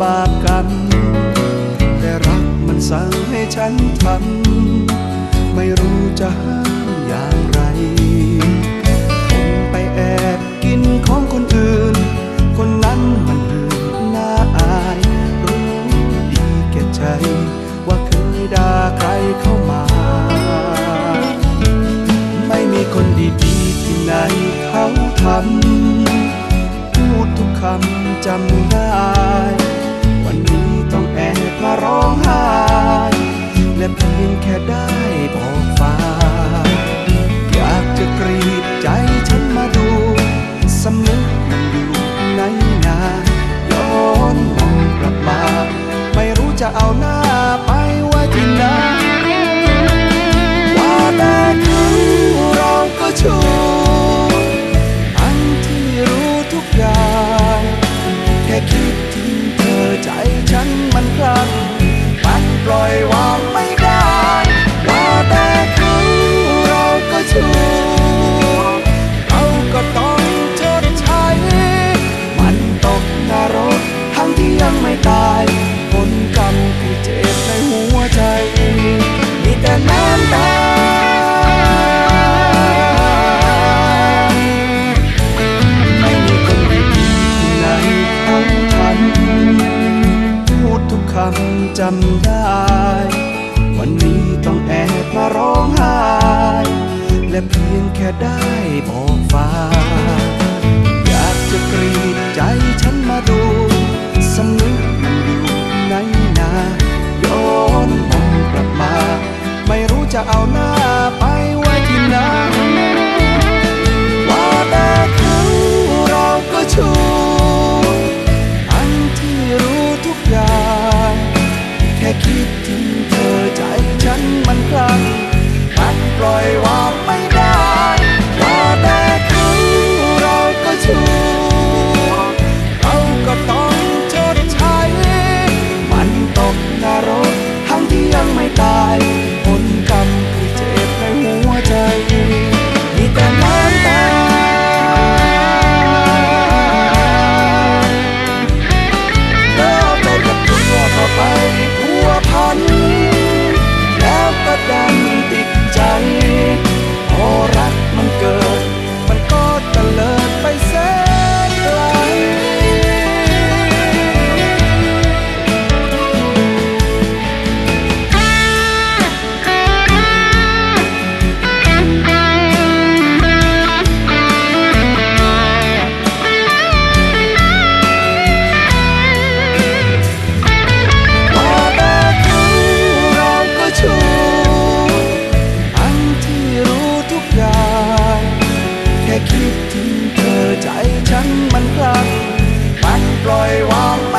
บาปกัน แต่รักมันสั่งให้ฉันทำไม่รู้จะห้ามอย่างไรคงไปแอบกินของคนอื่น คนนั้นมันอื่นน่าอาย รู้ดีแก่ใจ ว่าเคยด่าใครเข้ามา ไม่มีคนดีๆที่ไหนเขาทำพูดทุกคำจำได้ เคจำได้ วันนี้ต้องแอบมาร้องไห้ และเพียงแค่ได้บอกฟ้า อยากจะกรีดใจฉันมาดูสำนึกมันอยู่ในนาย้อนมองกลับมา ไม่รู้จะเอาหน้าไปไว้ที่ไหนว่าแต่เขาเราก็ชูอันที่รู้ทุกอย่าง ปล่อยวาง